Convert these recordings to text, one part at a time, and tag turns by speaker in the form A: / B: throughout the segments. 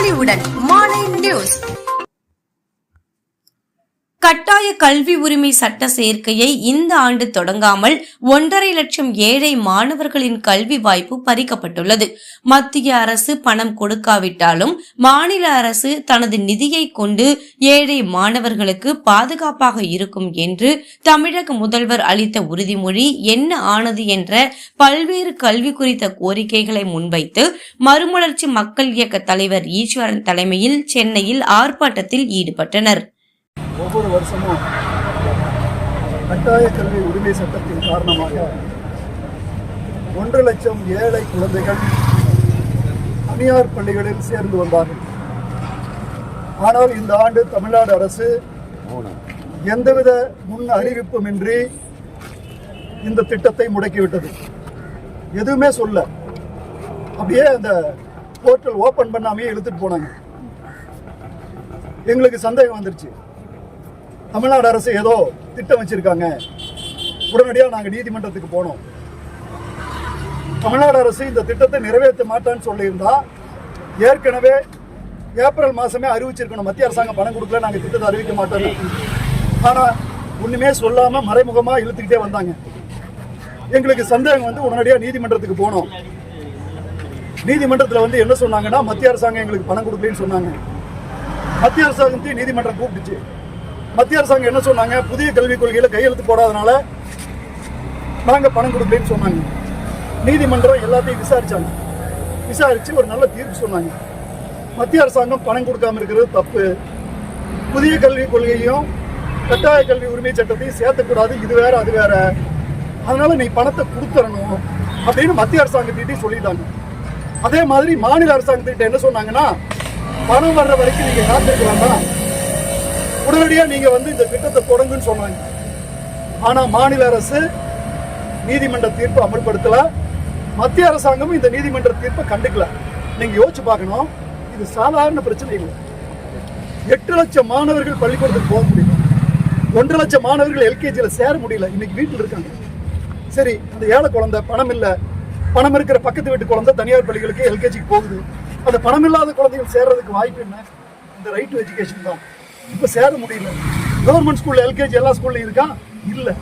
A: பொலிவுடன் மாலை நியூஸ் கட்டாய கல்வி உரிமை சட்ட சேர்க்கையை இந்த ஆண்டு தொடங்காமல் ஒன்றரை லட்சம் ஏழை மாணவர்களின் கல்வி வாய்ப்பு பறிக்கப்பட்டுள்ளது. மத்திய அரசு பணம் கொடுக்காவிட்டாலும் மாநில அரசு தனது நிதியை கொண்டு ஏழை மாணவர்களுக்கு பாதுகாப்பாக இருக்கும் என்று தமிழக முதல்வர் அளித்த உறுதிமொழி என்ன ஆனது என்ற பல்வேறு கல்வி குறித்த கோரிக்கைகளை முன்வைத்து மறுமலர்ச்சி மக்கள் இயக்க தலைவர் ஈஸ்வரன் தலைமையில் சென்னையில் ஆர்ப்பாட்டத்தில் ஈடுபட்டனர்.
B: ஒவ்வொரு வருஷமும் கட்டாய கல்வி உரிமை சட்டத்தின் காரணமாக ஒன்று லட்சம் ஏழை குழந்தைகள் தனியார் பள்ளிகளில் சேர்ந்து வந்தார்கள். ஆனால் இந்த ஆண்டு தமிழ்நாடு அரசு எந்தவித முன் அறிவிப்புமின்றி இந்த திட்டத்தை முடக்கிவிட்டது. எதுவுமே சொல்ல. அப்படியே அந்த போர்ட்டல் ஓபன் பண்ணாமையே இழுத்துட்டு போனாங்க. எங்களுக்கு சந்தேகம் வந்துருச்சு. தமிழ்நாடு அரசு ஏதோ திட்டம் வச்சிருக்காங்க. உடனடியாக நாங்கள் நீதிமன்றத்துக்கு போனோம். தமிழ்நாடு அரசு இந்த திட்டத்தை நிறைவேற்ற மாட்டான்னு சொல்லியிருந்தா ஏற்கனவே ஏப்ரல் மாதமே அறிவிச்சிருக்கணும். மத்திய அரசாங்கம் பணம் கொடுக்கல நாங்கள் திட்டத்தை அறிவிக்க மாட்டோம் ஆனால் ஒன்றுமே சொல்லாமல் மறைமுகமாக இழுத்துக்கிட்டே வந்தாங்க. எங்களுக்கு சந்தேகம் வந்து உடனடியாக நீதிமன்றத்துக்கு போனோம். நீதிமன்றத்தில் வந்து என்ன சொன்னாங்கன்னா மத்திய அரசாங்கம் எங்களுக்கு பணம் கொடுக்கலன்னு சொன்னாங்க. மத்திய அரசாங்கத்தையும் நீதிமன்றம் கூப்பிட்டுச்சு. மத்திய அரசாங்கம் என்ன சொன்னாங்க? புதிய கல்விக் கொள்கையில் கையெழுத்து போடாதனால நாங்கள் பணம் கொடுக்கலன்னு சொன்னாங்க. நீதிமன்றம் எல்லாத்தையும் விசாரிச்சாங்க. விசாரிச்சு ஒரு நல்ல தீர்ப்பு சொன்னாங்க. மத்திய அரசாங்கம் பணம் கொடுக்காம இருக்கிறது தப்பு. புதிய கல்விக் கொள்கையும் கட்டாய கல்வி உரிமை சட்டத்தையும் சேர்த்தக்கூடாது. இது வேற அது வேற. அதனால நீ பணத்தை கொடுத்துடணும் அப்படின்னு மத்திய அரசாங்கத்திட்டையும் சொல்லிட்டாங்க. அதே மாதிரி மாநில அரசாங்கத்திட்ட என்ன சொன்னாங்கன்னா பணம் வர்ற வரைக்கும் நீங்க காத்திருக்க வேண்டாம் உடனடியாக நீங்க வந்து இந்த திட்டத்தை தொடங்குன்னு சொன்னாங்க. ஆனா மாநில அரசு நீதிமன்ற தீர்ப்பு அமல்படுத்தலை. மத்திய அரசாங்கமும் இந்த நீதிமன்ற தீர்ப்பை கண்டுக்கல. நீங்க யோசிச்சு பார்க்கணும். இது சாதாரண பிரச்சனை இல்லை. எட்டு லட்சம் மாணவர்கள் பள்ளிக்கூடத்துக்கு போக முடியல. ஒன்றரை லட்சம் மாணவர்கள் எல்கேஜியில் சேர முடியல. இன்னைக்கு வீட்டில் இருக்காங்க. சரி அந்த ஏழை குழந்தை பணம் இல்லை. பணம் இருக்கிற பக்கத்து வீட்டு குழந்தை தனியார் பள்ளிகளுக்கு எல்கேஜிக்கு போகுது. அந்த பணம் இல்லாத குழந்தைகள் சேர்றதுக்கு வாய்ப்பு என்ன? இந்த ரைட் டு எஜுகேஷன் தான். இப்போ சேர முடியல. கவர்மெண்ட் ஸ்கூல்ல எல்கேஜி எல்லா ஸ்கூல்லையும் இருக்கா? இல்லை.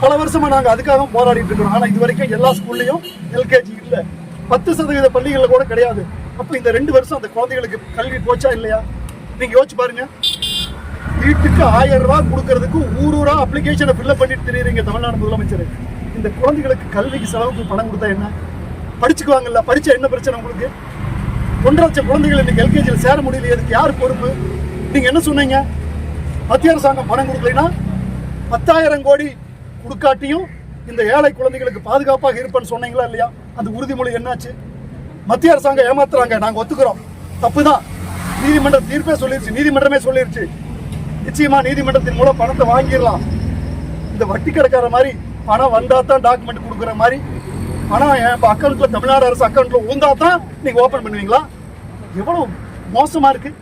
B: பல வருஷமா நாங்க அதுக்காக போராடிட்டு இருக்கிறோம். ஆனா இது வரைக்கும் எல்லா ஸ்கூல்லையும் எல்கேஜி இல்ல. பத்து சதவீத பள்ளிகள்ல கூட கிடையாது. அப்போ இந்த ரெண்டு வருஷம் அந்த குழந்தைகளுக்கு கல்வி போச்சா இல்லையா? நீங்க யோசிச்சு பாருங்க. வீட்டுக்கு ஆயிரம் ரூபா கொடுக்கறதுக்கு ஊர் ஊரா அப்ளிகேஷனை ஃபில்லப் பண்ணிட்டு தெரியுறீங்க தமிழ்நாடு முதலமைச்சர். இந்த குழந்தைகளுக்கு கல்விக்கு செலவுக்கு பணம் கொடுத்தா என்ன? படிச்சுக்குவாங்கல்ல. படிச்சா என்ன பிரச்சனை உங்களுக்கு? ஒன்றரை லட்சம் குழந்தைகள் இன்னைக்கு எல்கேஜியில் சேர முடியல. இதுக்கு யார் பொறுப்பு? நீங்க என்ன சொன்னீங்க? மத்திய அரசாங்கம் பணம் கொடுக்கலைன்னா பத்தாயிரம் கோடி கொடுக்காட்டியும் இந்த ஏழை குழந்தைகளுக்கு பாதுகாப்பாக இருப்பேன்னு சொன்னீங்களா இல்லையா? அந்த உறுதிமொழி என்னாச்சு? மத்திய அரசாங்கம் ஏமாத்துறாங்க. நாங்க ஒத்துக்கிறோம். தப்புதான். நீதிமன்ற தீர்ப்பே சொல்லிருச்சு. நீதிமன்றமே சொல்லிருச்சு. நிச்சயமா நீதிமன்றத்தின் மூலம் பணத்தை வாங்கிடலாம். இந்த வட்டி கடைக்கார மாதிரி பணம் வந்தா தான் டாக்குமெண்ட் கொடுக்குற மாதிரி பணம் என் அக்கௌண்ட்ல தமிழ்நாடு அரசு அக்கௌண்ட்ல ஊந்தா தான் நீங்க ஓபன் பண்ணுவீங்களா? எவ்வளவு மோசமா இருக்கு.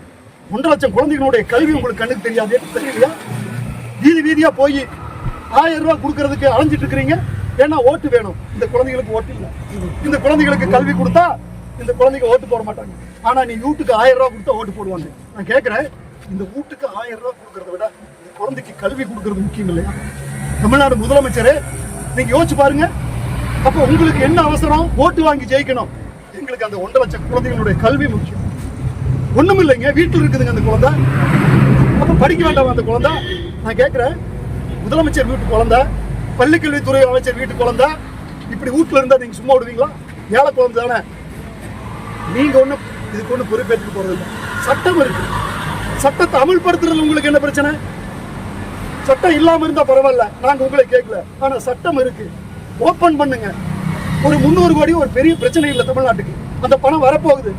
B: ஒன்றரை லட்சம் குழந்தைகளுடைய கல்வி உங்களுக்கு கண்ணுக்கு தெரியாது தெரியலையா? வீதி வீதியா போய் ஆயிரம் ரூபாய் கொடுக்கறதுக்கு அலைஞ்சிட்டு இருக்கிறீங்க. ஏன்னா ஓட்டு வேணும். இந்த குழந்தைகளுக்கு ஓட்டு இல்லை. இந்த குழந்தைகளுக்கு கல்வி கொடுத்தா இந்த குழந்தைங்க ஓட்டு போட மாட்டாங்க. ஆனா நீ வீட்டுக்கு ஆயிரம் ரூபாய் கொடுத்தா ஓட்டு போடுவாங்க. நான் கேட்கிறேன் இந்த வீட்டுக்கு ஆயிரம் ரூபாய் கொடுக்கறத விட இந்த குழந்தைக்கு கல்வி கொடுக்கறது முக்கியம் இல்லையா? தமிழ்நாடு முதலமைச்சரே நீங்க யோசிச்சு பாருங்க. அப்போ உங்களுக்கு என்ன அவசரம்? ஓட்டு வாங்கி ஜெயிக்கணும். எங்களுக்கு அந்த ஒன்றரை லட்சம் குழந்தைகளுடைய கல்வி முக்கியம். ஒண்ணும் இல்லைங்க வீட்டில் இருக்குதுங்க அந்த குழந்தை. அப்ப படிக்க வேண்டாம் அந்த குழந்தை. நான் கேட்கிறேன் முதலமைச்சர் வீட்டு குழந்தை பள்ளிக்கல்வித்துறை அமைச்சர் வீட்டு குழந்தை இப்படி வீட்டில் இருந்தா நீங்க சும்மா விடுவீங்களா? ஏழை குழந்தை தானே. நீங்க ஒன்றும் இதுக்கு ஒண்ணும் பொறுப்பேற்றுக்க போறது சட்டம் இருக்கு. சட்டத்தை அமல்படுத்துறது உங்களுக்கு என்ன பிரச்சனை? சட்டம் இல்லாம இருந்தா பரவாயில்ல. நாங்க உங்களை கேட்கல ஆனா சட்டம் இருக்கு. ஓபன் பண்ணுங்க. ஒரு முந்நூறு கோடி ஒரு பெரிய பிரச்சனை இல்லை தமிழ்நாட்டுக்கு. அந்த பணம் வரப்போகுது.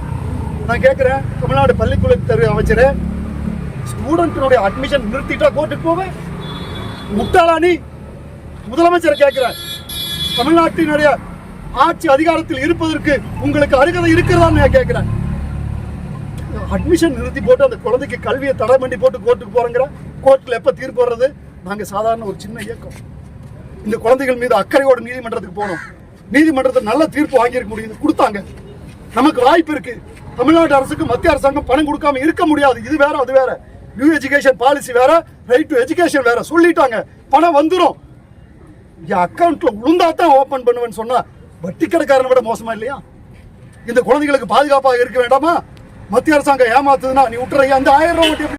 B: நான் கேட்குறேன் தமிழ்நாடு பள்ளிக்கல்வித்துறை அமைச்சர் ஸ்டூடெண்ட்டினுடைய அட்மிஷன் நிறுத்திட்டா கோர்ட்டுக்கு போவேன்? முட்டாளா நீ முதலமைச்சர் கேட்கிறேன் தமிழ்நாட்டினுடைய ஆட்சி அதிகாரத்தில் இருப்பதற்கு உங்களுக்கு அருகதை இருக்கிறதான்னு நான் கேட்கிறேன் அட்மிஷன் நிறுத்தி போட்டு அந்த குழந்தைக்கு கல்வியை தடை பண்ணி போட்டு கோர்ட்டுக்கு போறேங்கிற கோர்ட்டில் எப்போ தீர்ப்பு வர்றது? நாங்கள் சாதாரண ஒரு சின்ன இயக்கம். இந்த குழந்தைகள் மீது அக்கறையோடு நீதிமன்றத்துக்கு போனோம் நீதிமன்றத்தில் நல்ல தீர்ப்பு வாங்கியிருக்க முடியுது கொடுத்தாங்க. நமக்கு வாய்ப்பு இருக்குது தமிழ்நாடு அரசுக்கு மத்திய அரசாங்கம் பணம் கொடுக்காம இருக்க முடியாது. இது வேற அது வேற. நியூ எஜுகேஷன் பாலிசி வேற ரைட் டு எஜுகேஷன் வேற. சொல்லிட்டாங்க. பணம் வந்துடும் என் அக்கௌண்ட்ல உளுந்தா தான் ஓபன் பண்ணுவேன்னு சொன்னா வட்டி கடைக்காரனை விட மோசமா இல்லையா? இந்த குழந்தைகளுக்கு பாதுகாப்பாக இருக்க வேண்டாமா? மத்திய அரசாங்கம் ஏமாத்துதுன்னா நீ விட்டுறையா அந்த ஆயிரம் ரூபாய்